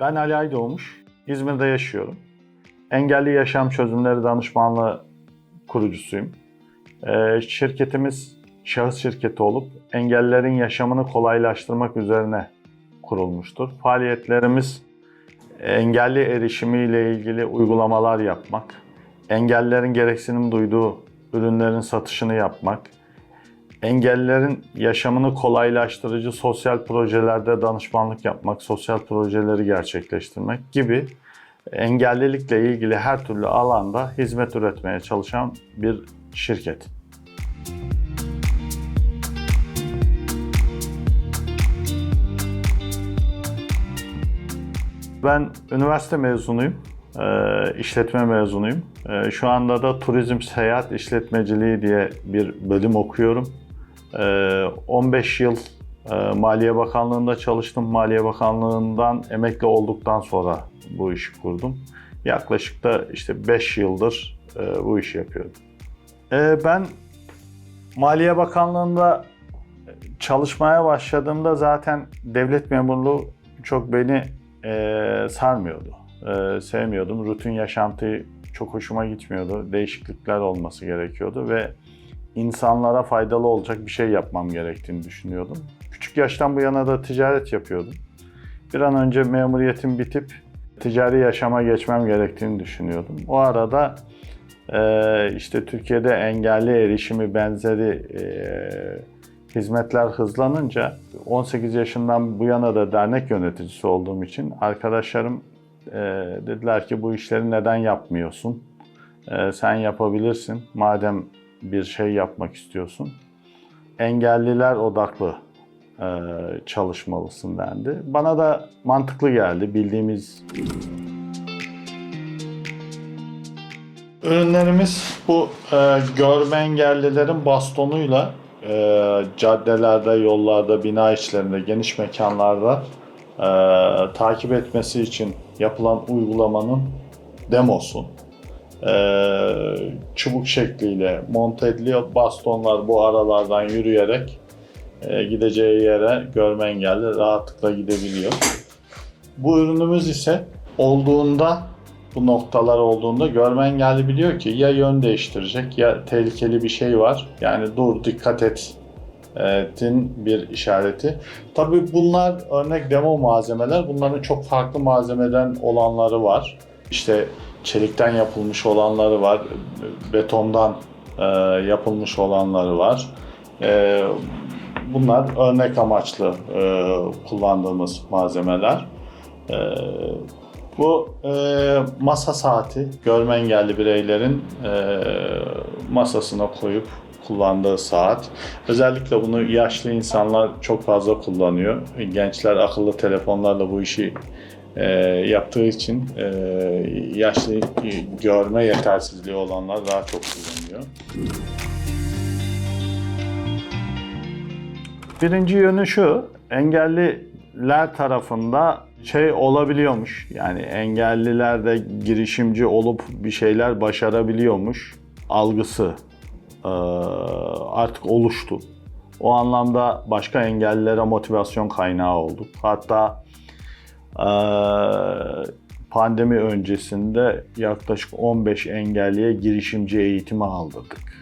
Ben Ali Aydoğmuş, İzmir'de yaşıyorum. Engelli Yaşam Çözümleri Danışmanlığı kurucusuyum. Ee, şirketimiz şahıs şirketi olup engellilerin yaşamını kolaylaştırmak üzerine kurulmuştur. Faaliyetlerimiz engelli erişimiyle ilgili uygulamalar yapmak, engellilerin gereksinim duyduğu ürünlerin satışını yapmak, engellilerin yaşamını kolaylaştırıcı sosyal projelerde danışmanlık yapmak, sosyal projeleri gerçekleştirmek gibi engellilikle ilgili her türlü alanda hizmet üretmeye çalışan bir şirket. Ben üniversite mezunuyum. Ee, işletme mezunuyum. Ee, şu anda da turizm seyahat işletmeciliği diye bir bölüm okuyorum. Ee, 15 yıl e, Maliye Bakanlığı'nda çalıştım. Maliye Bakanlığı'ndan emekli olduktan sonra bu işi kurdum. Yaklaşık da işte 5 yıldır e, bu işi yapıyorum. Ee, ben Maliye Bakanlığı'nda çalışmaya başladığımda zaten devlet memurluğu çok beni e, sarmıyordu. E, sevmiyordum. Rutin yaşantı çok hoşuma gitmiyordu. Değişiklikler olması gerekiyordu ve insanlara faydalı olacak bir şey yapmam gerektiğini düşünüyordum. Küçük yaştan bu yana da ticaret yapıyordum. Bir an önce memuriyetim bitip ticari yaşama geçmem gerektiğini düşünüyordum. O arada e, işte Türkiye'de engelli erişimi benzeri e, hizmetler hızlanınca 18 yaşından bu yana da dernek yöneticisi olduğum için arkadaşlarım e, dediler ki bu işleri neden yapmıyorsun? Sen yapabilirsin madem bir şey yapmak istiyorsun. Engelliler odaklı e, çalışmalısın dendi. Bana da mantıklı geldi bildiğimiz Ürünlerimiz bu e, görme engellilerin bastonuyla e, caddelerde, yollarda, bina içlerinde, geniş mekanlarda e, takip etmesi için yapılan uygulamanın demosu. E, çubuk şekliyle monte ediliyor. Bastonlar bu aralardan yürüyerek e, gideceği yere görme engelli rahatlıkla gidebiliyor. Bu ürünümüz ise olduğunda bu noktalar olduğunda görme engelli biliyor ki ya yön değiştirecek ya tehlikeli bir şey var. Yani dur dikkat et tin bir işareti. Tabii bunlar örnek demo malzemeler. Bunların çok farklı malzemeden olanları var. İşte çelikten yapılmış olanları var. Betondan e, yapılmış olanları var. E, bunlar örnek amaçlı e, kullandığımız malzemeler. E, bu e, masa saati görme engelli bireylerin e, masasına koyup kullandığı saat. Özellikle bunu yaşlı insanlar çok fazla kullanıyor. Gençler akıllı telefonlarla bu işi e, yaptığı için e, yaşlı görme yetersizliği olanlar daha çok kullanıyor. Birinci yönü şu, engelliler tarafında şey olabiliyormuş. Yani engelliler de girişimci olup bir şeyler başarabiliyormuş algısı e, artık oluştu. O anlamda başka engellilere motivasyon kaynağı olduk. Hatta e, pandemi öncesinde yaklaşık 15 engelliye girişimci eğitimi aldırdık.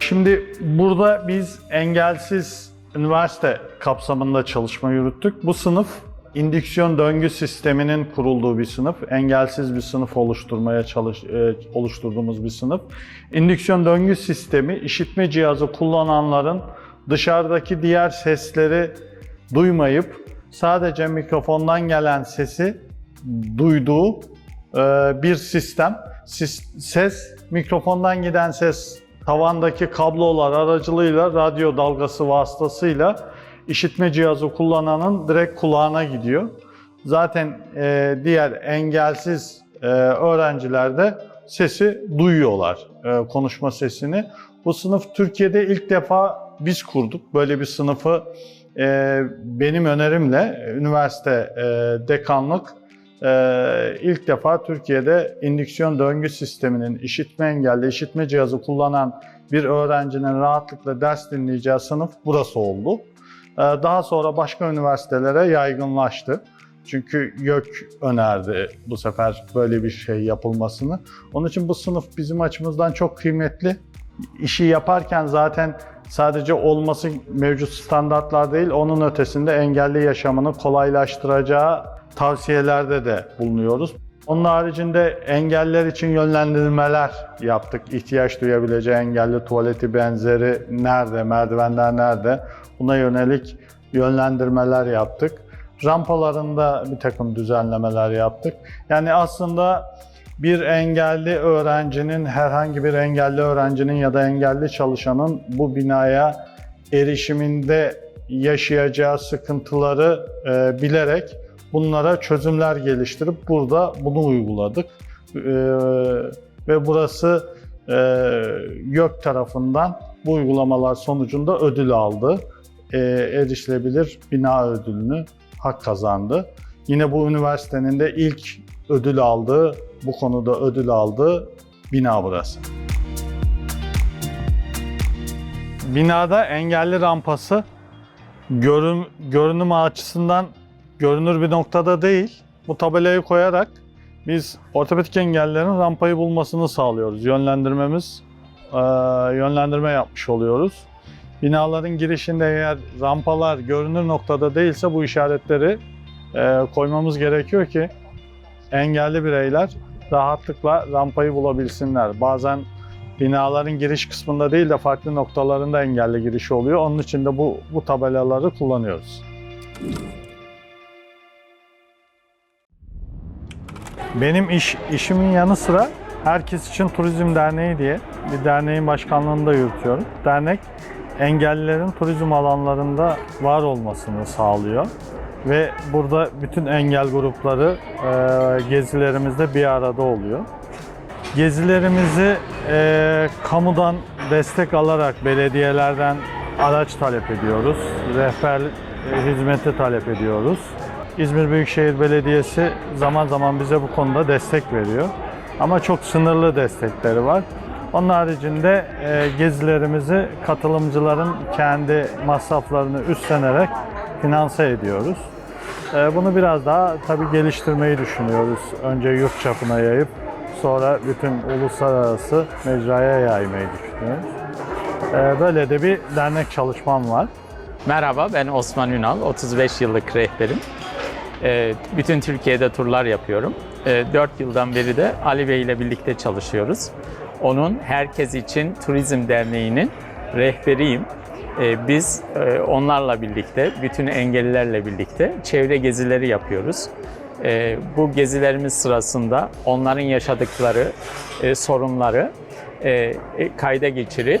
Şimdi burada biz engelsiz üniversite kapsamında çalışma yürüttük. Bu sınıf indüksiyon döngü sisteminin kurulduğu bir sınıf. Engelsiz bir sınıf oluşturmaya çalış e, oluşturduğumuz bir sınıf. İndüksiyon döngü sistemi işitme cihazı kullananların dışarıdaki diğer sesleri duymayıp sadece mikrofondan gelen sesi duyduğu e, bir sistem. Ses, mikrofondan giden ses tavandaki kablolar aracılığıyla radyo dalgası vasıtasıyla işitme cihazı kullananın direkt kulağına gidiyor. Zaten e, diğer engelsiz e, öğrenciler de sesi duyuyorlar, e, konuşma sesini. Bu sınıf Türkiye'de ilk defa biz kurduk. Böyle bir sınıfı e, benim önerimle üniversite e, dekanlık e, ilk defa Türkiye'de indüksiyon döngü sisteminin işitme engelli işitme cihazı kullanan bir öğrencinin rahatlıkla ders dinleyeceği sınıf burası oldu. E, daha sonra başka üniversitelere yaygınlaştı. Çünkü YÖK önerdi bu sefer böyle bir şey yapılmasını. Onun için bu sınıf bizim açımızdan çok kıymetli. İşi yaparken zaten sadece olması mevcut standartlar değil, onun ötesinde engelli yaşamını kolaylaştıracağı tavsiyelerde de bulunuyoruz. Onun haricinde engeller için yönlendirmeler yaptık. İhtiyaç duyabileceği engelli tuvaleti benzeri nerede, merdivenler nerede? Buna yönelik yönlendirmeler yaptık. Rampalarında bir takım düzenlemeler yaptık. Yani aslında bir engelli öğrencinin, herhangi bir engelli öğrencinin ya da engelli çalışanın bu binaya erişiminde yaşayacağı sıkıntıları e, bilerek bunlara çözümler geliştirip burada bunu uyguladık. E, ve burası e, YÖK tarafından bu uygulamalar sonucunda ödül aldı. E, erişilebilir bina ödülünü hak kazandı. Yine bu üniversitenin de ilk ödül aldığı, bu konuda ödül aldığı bina burası. Binada engelli rampası görün, görünüm açısından görünür bir noktada değil. Bu tabelayı koyarak biz ortopedik engellilerin rampayı bulmasını sağlıyoruz. Yönlendirmemiz, eee, yönlendirme yapmış oluyoruz. Binaların girişinde eğer rampalar görünür noktada değilse bu işaretleri eee, koymamız gerekiyor ki engelli bireyler rahatlıkla rampayı bulabilsinler. Bazen binaların giriş kısmında değil de farklı noktalarında engelli girişi oluyor. Onun için de bu, bu tabelaları kullanıyoruz. Benim iş işimin yanı sıra Herkes için Turizm Derneği diye bir derneğin başkanlığını da yürütüyorum. Dernek engellilerin turizm alanlarında var olmasını sağlıyor. Ve burada bütün engel grupları e, gezilerimizde bir arada oluyor. Gezilerimizi e, kamudan destek alarak belediyelerden araç talep ediyoruz. Rehber e, hizmeti talep ediyoruz. İzmir Büyükşehir Belediyesi zaman zaman bize bu konuda destek veriyor. Ama çok sınırlı destekleri var. Onun haricinde e, gezilerimizi katılımcıların kendi masraflarını üstlenerek finanse ediyoruz. E, bunu biraz daha tabii geliştirmeyi düşünüyoruz. Önce yurt çapına yayıp sonra bütün uluslararası mecraya yaymayı düşünüyoruz. E, böyle de bir dernek çalışmam var. Merhaba, ben Osman Ünal, 35 yıllık rehberim. Ee, Bütün Türkiye'de turlar yapıyorum. 4 yıldan beri de Ali Bey ile birlikte çalışıyoruz. Onun Herkes İçin Turizm Derneği'nin rehberiyim. Ee, Biz e, onlarla birlikte, bütün engellilerle birlikte çevre gezileri yapıyoruz. Ee, Bu gezilerimiz sırasında onların yaşadıkları e, sorunları e, kayda geçirip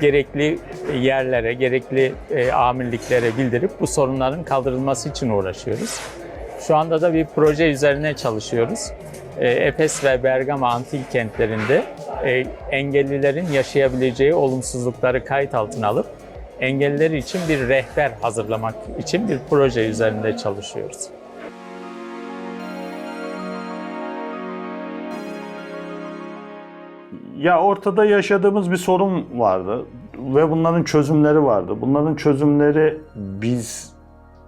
gerekli yerlere, gerekli amirliklere bildirip bu sorunların kaldırılması için uğraşıyoruz. Şu anda da bir proje üzerine çalışıyoruz. E, Efes ve Bergama antik kentlerinde e, engellilerin yaşayabileceği olumsuzlukları kayıt altına alıp engelliler için bir rehber hazırlamak için bir proje üzerinde çalışıyoruz. Ya ortada yaşadığımız bir sorun vardı ve bunların çözümleri vardı. Bunların çözümleri biz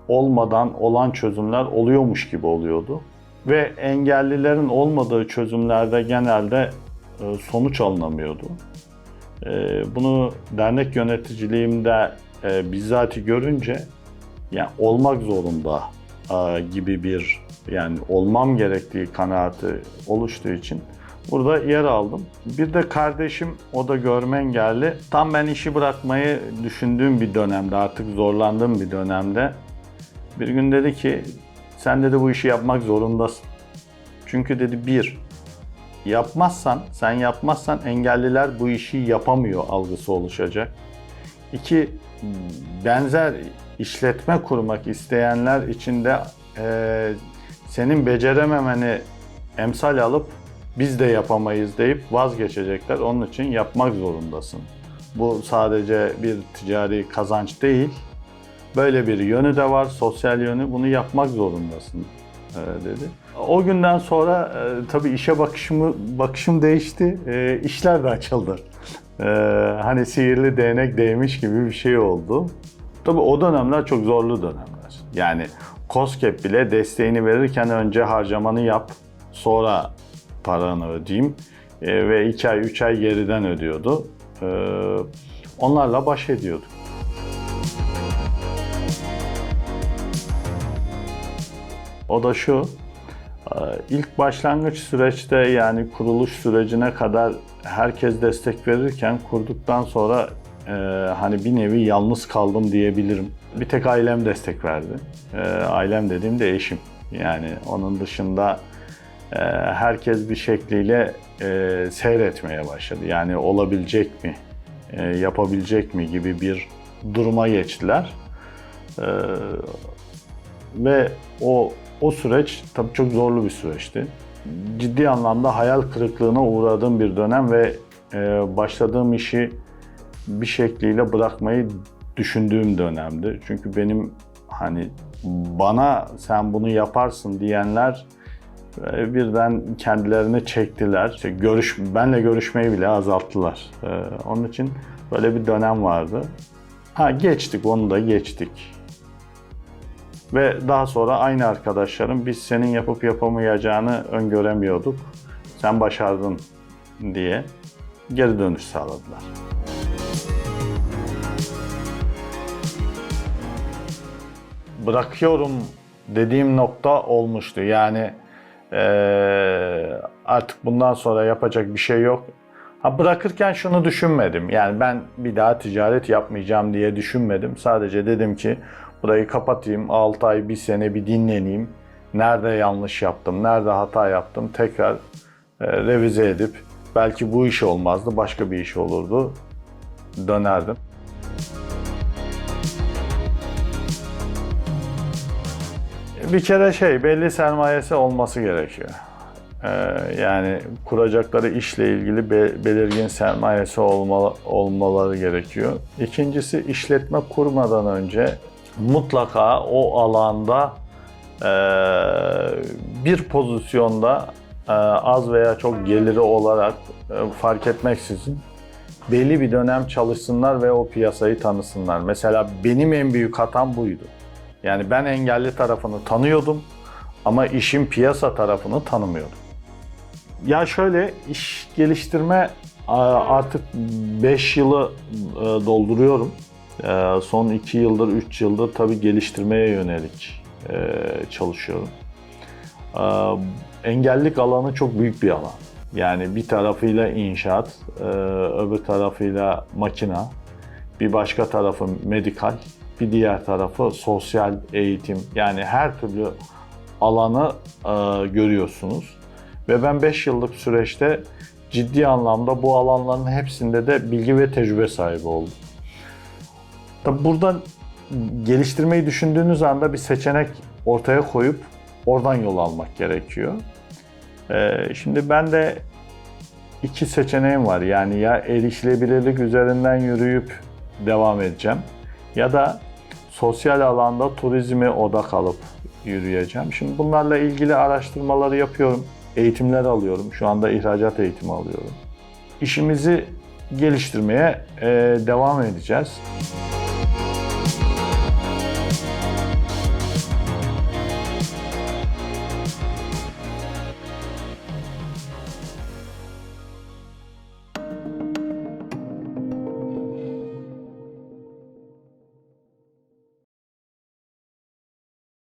olmadan olan çözümler oluyormuş gibi oluyordu. Ve engellilerin olmadığı çözümlerde genelde e, sonuç alınamıyordu. E, Bunu dernek yöneticiliğimde e, bizzati görünce yani olmak zorunda gibi bir yani olmam gerektiği kanaati oluştuğu için burada yer aldım. Bir de kardeşim o da görme engelli. Tam ben işi bırakmayı düşündüğüm bir dönemde artık zorlandığım bir dönemde bir gün dedi ki sen dedi bu işi yapmak zorundasın. Çünkü dedi bir yapmazsan sen yapmazsan engelliler bu işi yapamıyor algısı oluşacak. İki benzer işletme kurmak isteyenler için de eee, senin becerememeni emsal alıp biz de yapamayız deyip vazgeçecekler. Onun için yapmak zorundasın. Bu sadece bir ticari kazanç değil. Böyle bir yönü de var, sosyal yönü. Bunu yapmak zorundasın e, dedi. O günden sonra e, tabii işe bakışımı bakışım değişti. E, işler de açıldı. Hani sihirli değnek değmiş gibi bir şey oldu. Tabii o dönemler çok zorlu dönemler. Yani COSGAP bile desteğini verirken önce harcamanı yap, sonra paranı ödeyeyim ve 2 ay 3 ay geriden ödüyordu. Onlarla baş ediyorduk. O da şu, e, ilk başlangıç süreçte yani kuruluş sürecine kadar herkes destek verirken kurduktan sonra e, hani bir nevi yalnız kaldım diyebilirim. Bir tek ailem destek verdi. E, ailem dediğimde eşim. Yani onun dışında e, herkes bir şekliyle e, seyretmeye başladı. Yani olabilecek mi, e, yapabilecek mi gibi bir duruma geçtiler. E, ve o o süreç tabii çok zorlu bir süreçti. Ciddi anlamda hayal kırıklığına uğradığım bir dönem ve e, başladığım işi bir şekliyle bırakmayı düşündüğüm dönemdi. Çünkü benim hani bana sen bunu yaparsın diyenler e, birden kendilerini çektiler. İşte görüş benle görüşmeyi bile azalttılar. E, onun için böyle bir dönem vardı. Ha geçtik onu da geçtik. Ve daha sonra aynı arkadaşlarım biz senin yapıp yapamayacağını öngöremiyorduk. Sen başardın diye geri dönüş sağladılar. Bırakıyorum dediğim nokta olmuştu. Yani eee, artık bundan sonra yapacak bir şey yok. Ha bırakırken şunu düşünmedim. Yani ben bir daha ticaret yapmayacağım diye düşünmedim. Sadece dedim ki burayı kapatayım, 6 ay, 1 sene bir dinleneyim. Nerede yanlış yaptım, nerede hata yaptım tekrar e, revize edip belki bu iş olmazdı, başka bir iş olurdu. Dönerdim. Bir kere şey belli sermayesi olması gerekiyor. Ee, yani kuracakları işle ilgili be- belirgin sermayesi olma- olmaları gerekiyor. İkincisi işletme kurmadan önce mutlaka o alanda e, bir pozisyonda e, az veya çok geliri olarak e, fark etmeksizin belli bir dönem çalışsınlar ve o piyasayı tanısınlar. Mesela benim en büyük hatam buydu. Yani ben engelli tarafını tanıyordum ama işin piyasa tarafını tanımıyordum. Ya şöyle iş geliştirme artık 5 yılı e, dolduruyorum. E, Son 2 yıldır, 3 yıldır tabii geliştirmeye yönelik e, çalışıyorum. E, Engellilik alanı çok büyük bir alan. Yani bir tarafıyla inşaat, e, öbür tarafıyla makina, bir başka tarafı medikal, bir diğer tarafı sosyal eğitim. Yani her türlü alanı e, görüyorsunuz. Ve ben 5 yıllık süreçte ciddi anlamda bu alanların hepsinde de bilgi ve tecrübe sahibi oldum. Tabi buradan geliştirmeyi düşündüğünüz anda bir seçenek ortaya koyup oradan yol almak gerekiyor. Ee, şimdi ben de iki seçeneğim var. Yani ya erişilebilirlik üzerinden yürüyüp devam edeceğim ya da sosyal alanda turizme odak alıp yürüyeceğim. Şimdi bunlarla ilgili araştırmaları yapıyorum. Eğitimler alıyorum. Şu anda ihracat eğitimi alıyorum. İşimizi geliştirmeye e, devam edeceğiz.